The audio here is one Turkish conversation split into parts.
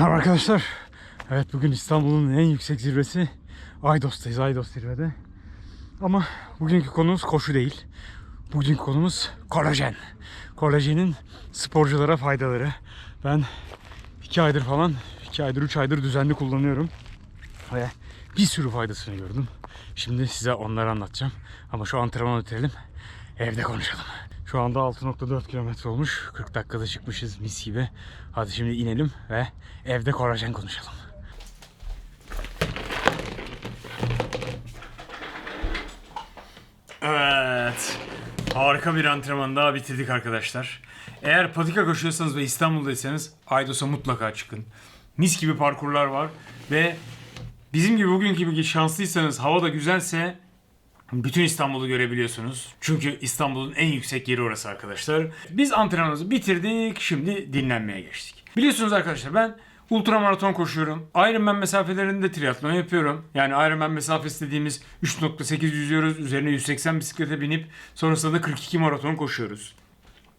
Merhaba arkadaşlar. Evet bugün İstanbul'un en yüksek zirvesi Aydos'tayız. Aydos zirvede. Ama bugünkü konumuz koşu değil. Bugünkü konumuz kolajen. Kolajenin sporculara faydaları. Ben 2 aydır falan, 2 aydır 3 aydır düzenli kullanıyorum. Ve bir sürü faydasını gördüm. Şimdi size onları anlatacağım. Ama şu antrenman bitirelim. Evde konuşalım. Şu anda 6.4 kilometre olmuş. 40 dakikada çıkmışız mis gibi. Hadi şimdi inelim ve evde kolajen konuşalım. Evet. Harika bir antrenman daha bitirdik arkadaşlar. Eğer patika koşuyorsanız ve İstanbul'daysanız Aydos'a mutlaka çıkın. Mis gibi parkurlar var ve bizim gibi bugün gibi şanslıysanız hava da güzelse bütün İstanbul'u görebiliyorsunuz. Çünkü İstanbul'un en yüksek yeri orası arkadaşlar. Biz antrenmanımızı bitirdik. Şimdi dinlenmeye geçtik. Biliyorsunuz arkadaşlar ben ultramaraton koşuyorum. Ironman mesafelerinde triatlon yapıyorum. Yani Ironman mesafesi dediğimiz 3.8 yüzüyoruz. Üzerine 180 bisiklete binip sonrasında da 42 maraton koşuyoruz.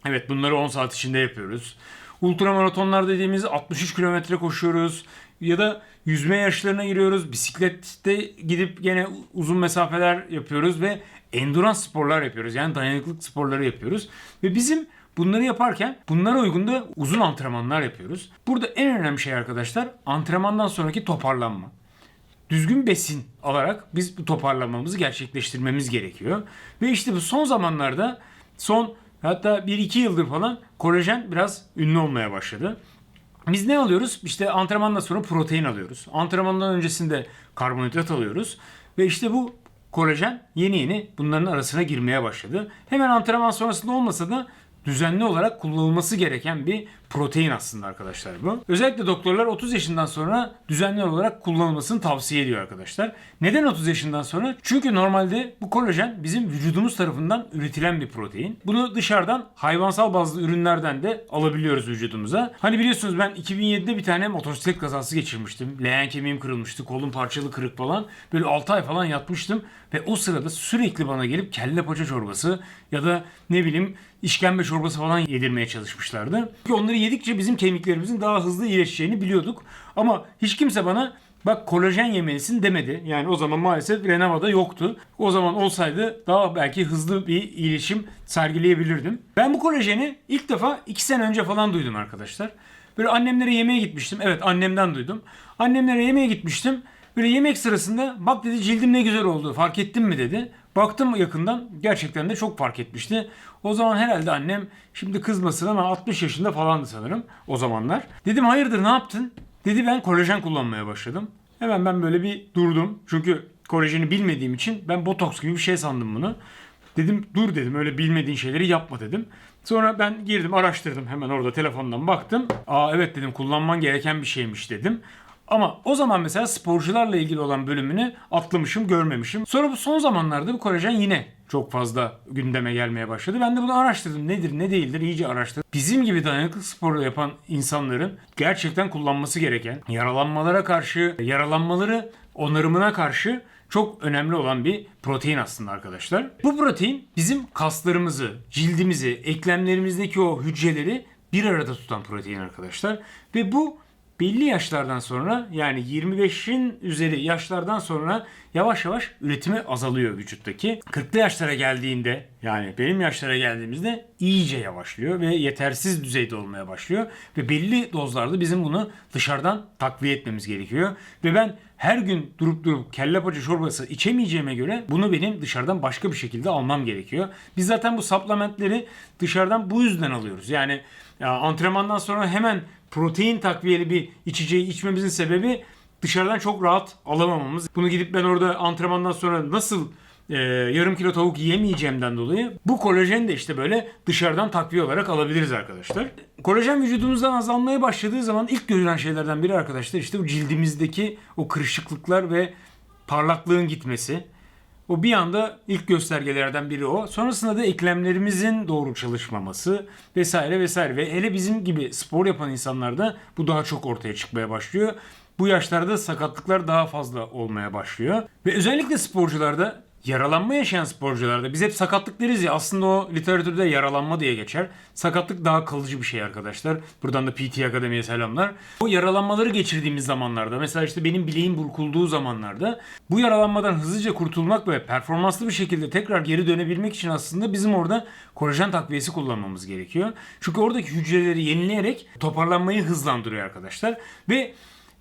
Evet bunları 10 saat içinde yapıyoruz. Ultramaratonlar dediğimiz 63 kilometre koşuyoruz. Ya da yüzme yarışlarına giriyoruz. Bisiklette gidip gene uzun mesafeler yapıyoruz ve endurance sporlar yapıyoruz. Yani dayanıklılık sporları yapıyoruz. Ve bizim bunları yaparken bunlara uygun da uzun antrenmanlar yapıyoruz. Burada en önemli şey arkadaşlar antrenmandan sonraki toparlanma düzgün besin alarak biz bu toparlamamızı gerçekleştirmemiz gerekiyor. Ve işte bu son zamanlarda son hatta 1-2 yıldır falan kolajen biraz ünlü olmaya başladı. Biz ne alıyoruz? İşte antrenmandan sonra protein alıyoruz. Antrenmandan öncesinde karbonhidrat alıyoruz. Ve işte bu kolajen yeni yeni bunların arasına girmeye başladı. Hemen antrenman sonrasında olmasa da düzenli olarak kullanılması gereken bir protein aslında arkadaşlar bu. Özellikle doktorlar 30 yaşından sonra düzenli olarak kullanılmasını tavsiye ediyor arkadaşlar. Neden 30 yaşından sonra? Çünkü normalde bu kolajen bizim vücudumuz tarafından üretilen bir protein. Bunu dışarıdan hayvansal bazlı ürünlerden de alabiliyoruz vücudumuza. Hani biliyorsunuz ben 2007'de bir tane motosiklet kazası geçirmiştim. Leğen kemiğim kırılmıştı, kolum parçalı kırık falan. Böyle 6 ay falan yatmıştım ve o sırada sürekli bana gelip kelle paça çorbası ya da ne bileyim işkembe çorbası falan yedirmeye çalışmışlardı. Çünkü onları yedikçe bizim kemiklerimizin daha hızlı iyileşeceğini biliyorduk. Ama hiç kimse bana bak kolajen yemelisin demedi. Yani o zaman maalesef Renava'da yoktu. O zaman olsaydı daha belki hızlı bir iyileşim sergileyebilirdim. Ben bu kolajeni ilk defa 2 sene önce falan duydum arkadaşlar. Böyle annemlere yemeğe gitmiştim. Evet annemden duydum. Annemlere yemeğe gitmiştim. Böyle yemek sırasında bak dedi cildim ne güzel oldu fark ettin mi dedi. Baktım yakından gerçekten de çok fark etmişti. O zaman herhalde annem şimdi kızmasın ama 60 yaşında falandı sanırım o zamanlar. Dedim hayırdır ne yaptın? Dedi ben kolajen kullanmaya başladım. Hemen ben böyle bir durdum. Çünkü kolajeni bilmediğim için ben botoks gibi bir şey sandım bunu. Dedim dur dedim öyle bilmediğin şeyleri yapma dedim. Sonra ben girdim araştırdım hemen orada telefondan baktım. Aa evet dedim kullanman gereken bir şeymiş dedim. Ama o zaman mesela sporcularla ilgili olan bölümünü atlamışım, görmemişim. Sonra bu son zamanlarda bu kolajen yine çok fazla gündeme gelmeye başladı. Ben de bunu araştırdım. Nedir, ne değildir iyice araştırdım. Bizim gibi dayanıklı sporu yapan insanların gerçekten kullanması gereken, yaralanmalara karşı, yaralanmaları onarımına karşı çok önemli olan bir protein aslında arkadaşlar. Bu protein bizim kaslarımızı, cildimizi, eklemlerimizdeki o hücreleri bir arada tutan protein arkadaşlar. Ve bu belli yaşlardan sonra yani 25'in üzeri yaşlardan sonra yavaş yavaş üretimi azalıyor vücuttaki. 40'lı yaşlara geldiğinde yani benim yaşlara geldiğimizde iyice yavaşlıyor ve yetersiz düzeyde olmaya başlıyor. Ve belli dozlarda bizim bunu dışarıdan takviye etmemiz gerekiyor. Ve ben her gün durup durup kelle paça çorbası içemeyeceğime göre bunu benim dışarıdan başka bir şekilde almam gerekiyor. Biz zaten bu supplementleri dışarıdan bu yüzden alıyoruz. Yani ya antrenmandan sonra hemen protein takviyeli bir içeceği içmemizin sebebi dışarıdan çok rahat alamamamız. Bunu gidip ben orada antrenmandan sonra nasıl e, yarım kilo tavuk yiyemeyeceğimden dolayı bu kolajen de işte böyle dışarıdan takviye olarak alabiliriz arkadaşlar. Kolajen vücudumuzdan azalmaya başladığı zaman ilk görülen şeylerden biri arkadaşlar işte bu cildimizdeki o kırışıklıklar ve parlaklığın gitmesi. O bir anda ilk göstergelerden biri o. Sonrasında da eklemlerimizin doğru çalışmaması vesaire vesaire. Ve hele bizim gibi spor yapan insanlarda bu daha çok ortaya çıkmaya başlıyor. Bu yaşlarda sakatlıklar daha fazla olmaya başlıyor. Ve özellikle sporcularda yaralanma yaşayan sporcularda biz hep sakatlık deriz ya aslında o literatürde yaralanma diye geçer. Sakatlık daha kalıcı bir şey arkadaşlar. Buradan da PT Akademi'ye selamlar. O yaralanmaları geçirdiğimiz zamanlarda mesela işte benim bileğim burkulduğu zamanlarda bu yaralanmadan hızlıca kurtulmak ve performanslı bir şekilde tekrar geri dönebilmek için aslında bizim orada kolajen takviyesi kullanmamız gerekiyor. Çünkü oradaki hücreleri yenileyerek toparlanmayı hızlandırıyor arkadaşlar. Ve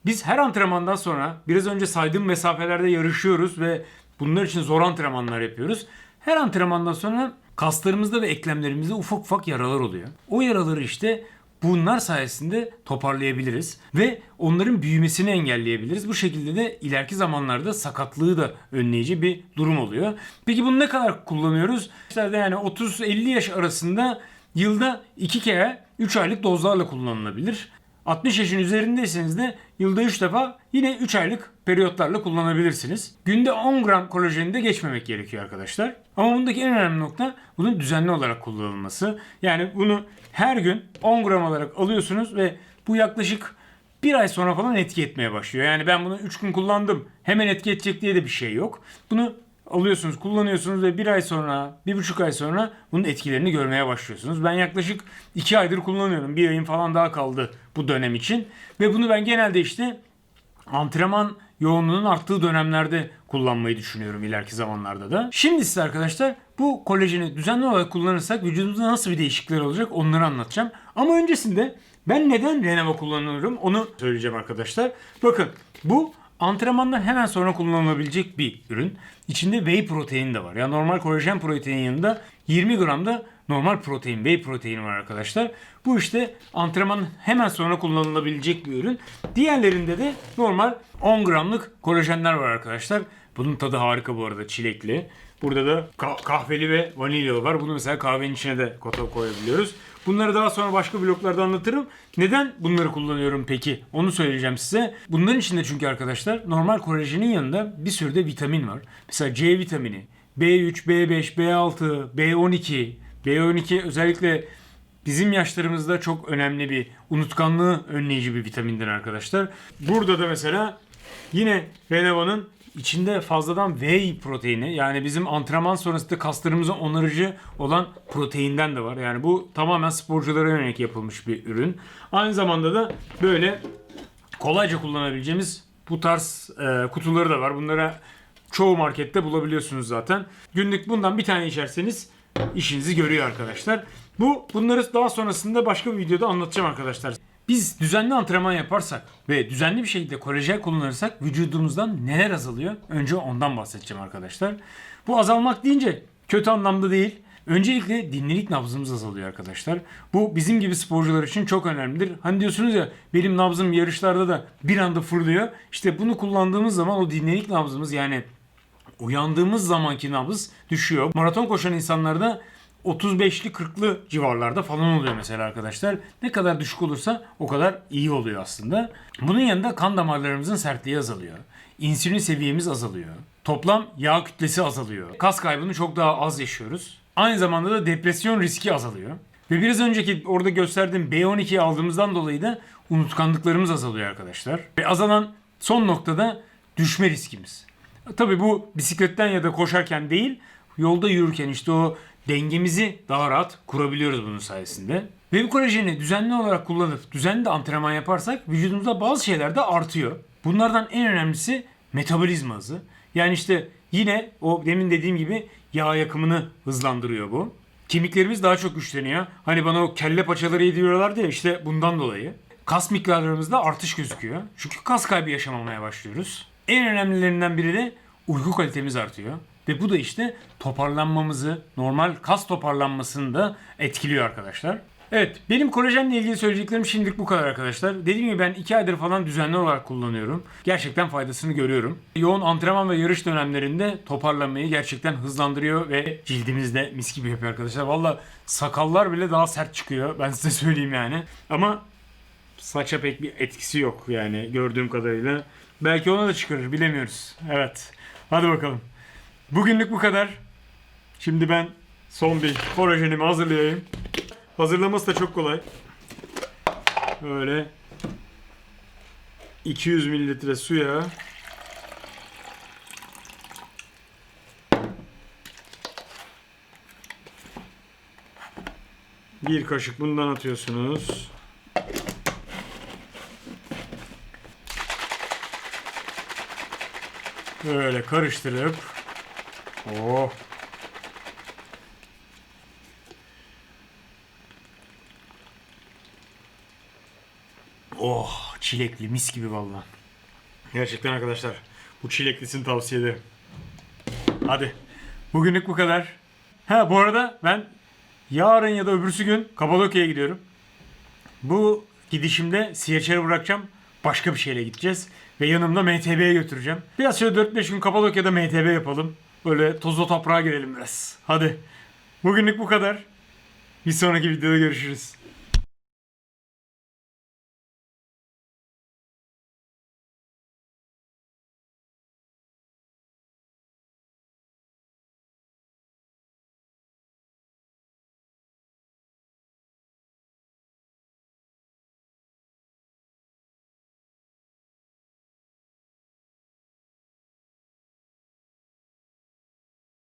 biz her antrenmandan sonra biraz önce saydığım mesafelerde yarışıyoruz ve bunlar için zor antrenmanlar yapıyoruz. Her antrenmandan sonra kaslarımızda ve eklemlerimizde ufak ufak yaralar oluyor. O yaraları işte bunlar sayesinde toparlayabiliriz ve onların büyümesini engelleyebiliriz. Bu şekilde de ileriki zamanlarda sakatlığı da önleyici bir durum oluyor. Peki bunu ne kadar kullanıyoruz? İşte yani 30-50 yaş arasında yılda 2 kere 3 aylık dozlarla kullanılabilir. 60 yaşın üzerindeyseniz de yılda 3 defa yine 3 aylık periyotlarla kullanabilirsiniz. Günde 10 gram kolajeni de geçmemek gerekiyor arkadaşlar. Ama bundaki en önemli nokta bunun düzenli olarak kullanılması. Yani bunu her gün 10 gram olarak alıyorsunuz ve bu yaklaşık bir ay sonra falan etki etmeye başlıyor. Yani ben bunu 3 gün kullandım hemen etki edecek diye de bir şey yok. Bunu alıyorsunuz, kullanıyorsunuz ve bir ay sonra, bir buçuk ay sonra bunun etkilerini görmeye başlıyorsunuz. Ben yaklaşık iki aydır kullanıyorum. Bir ayım falan daha kaldı bu dönem için. Ve bunu ben genelde işte antrenman yoğunluğunun arttığı dönemlerde kullanmayı düşünüyorum ileriki zamanlarda da. Şimdi size arkadaşlar bu kolajeni düzenli olarak kullanırsak vücudumuzda nasıl bir değişiklikler olacak onları anlatacağım. Ama öncesinde ben neden Renova kullanıyorum onu söyleyeceğim arkadaşlar. Bakın bu antrenmandan hemen sonra kullanılabilecek bir ürün. İçinde whey protein de var. Yani normal kolajen protein yanında 20 gram da normal protein, whey protein var arkadaşlar. Bu işte antrenman hemen sonra kullanılabilecek bir ürün. Diğerlerinde de normal 10 gramlık kolajenler var arkadaşlar. Bunun tadı harika bu arada çilekli. Burada da ka- kahveli ve vanilyalı var. Bunu mesela kahvenin içine de koyabiliyoruz. Bunları daha sonra başka bloklarda anlatırım. Neden bunları kullanıyorum peki? Onu söyleyeceğim size. Bunların içinde çünkü arkadaşlar normal kolajenin yanında bir sürü de vitamin var. Mesela C vitamini, B3, B5, B6, B12. B12 özellikle bizim yaşlarımızda çok önemli bir unutkanlığı önleyici bir vitamindir arkadaşlar. Burada da mesela yine Renova'nın içinde fazladan whey proteini yani bizim antrenman sonrasında kaslarımızı onarıcı olan proteinden de var. Yani bu tamamen sporculara yönelik yapılmış bir ürün. Aynı zamanda da böyle kolayca kullanabileceğimiz bu tarz e, kutuları da var. Bunlara çoğu markette bulabiliyorsunuz zaten. Günlük bundan bir tane içerseniz işinizi görüyor arkadaşlar. Bu bunları daha sonrasında başka bir videoda anlatacağım arkadaşlar. Biz düzenli antrenman yaparsak ve düzenli bir şekilde kolajen kullanırsak vücudumuzdan neler azalıyor? Önce ondan bahsedeceğim arkadaşlar. Bu azalmak deyince kötü anlamda değil. Öncelikle dinlenik nabzımız azalıyor arkadaşlar. Bu bizim gibi sporcular için çok önemlidir. Hani diyorsunuz ya benim nabzım yarışlarda da bir anda fırlıyor. İşte bunu kullandığımız zaman o dinlenik nabzımız yani uyandığımız zamanki nabız düşüyor. Maraton koşan insanlarda 35'li 40'lı civarlarda falan oluyor mesela arkadaşlar. Ne kadar düşük olursa o kadar iyi oluyor aslında. Bunun yanında kan damarlarımızın sertliği azalıyor. İnsülin seviyemiz azalıyor. Toplam yağ kütlesi azalıyor. Kas kaybını çok daha az yaşıyoruz. Aynı zamanda da depresyon riski azalıyor. Ve biraz önceki orada gösterdiğim B12'yi aldığımızdan dolayı da unutkanlıklarımız azalıyor arkadaşlar. Ve azalan son noktada düşme riskimiz. Tabii bu bisikletten ya da koşarken değil, yolda yürürken işte o dengemizi daha rahat kurabiliyoruz bunun sayesinde. Ve bu kolajeni düzenli olarak kullanıp düzenli antrenman yaparsak vücudumuzda bazı şeyler de artıyor. Bunlardan en önemlisi metabolizma hızı. Yani işte yine o demin dediğim gibi yağ yakımını hızlandırıyor bu. Kemiklerimiz daha çok güçleniyor. Hani bana o kelle paçaları yediriyorlardı ya işte bundan dolayı. Kas miktarlarımızda artış gözüküyor. Çünkü kas kaybı yaşamamaya başlıyoruz. En önemlilerinden biri de uyku kalitemiz artıyor. Ve bu da işte toparlanmamızı, normal kas toparlanmasını da etkiliyor arkadaşlar. Evet, benim kolajenle ilgili söyleyeceklerim şimdilik bu kadar arkadaşlar. Dediğim gibi ben 2 aydır falan düzenli olarak kullanıyorum. Gerçekten faydasını görüyorum. Yoğun antrenman ve yarış dönemlerinde toparlanmayı gerçekten hızlandırıyor ve cildimizde mis gibi yapıyor arkadaşlar. Valla sakallar bile daha sert çıkıyor. Ben size söyleyeyim yani. Ama saça pek bir etkisi yok yani gördüğüm kadarıyla. Belki ona da çıkarır bilemiyoruz. Evet. Hadi bakalım. Bugünlük bu kadar. Şimdi ben son bir kolajenimi hazırlayayım. Hazırlaması da çok kolay. Böyle 200 mililitre suya bir kaşık bundan atıyorsunuz. Böyle karıştırıp Oh. Oh, çilekli mis gibi vallahi. Gerçekten arkadaşlar bu çileklisini tavsiye ederim. Hadi. Bugünlük bu kadar. Ha bu arada ben yarın ya da öbürsü gün Kapadokya'ya gidiyorum. Bu gidişimde CHR'ı bırakacağım. Başka bir şeyle gideceğiz. Ve yanımda MTB'ye götüreceğim. Biraz şöyle 4-5 gün Kapadokya'da MTB yapalım. Böyle tozlu toprağa girelim biraz. Hadi. Bugünlük bu kadar. Bir sonraki videoda görüşürüz.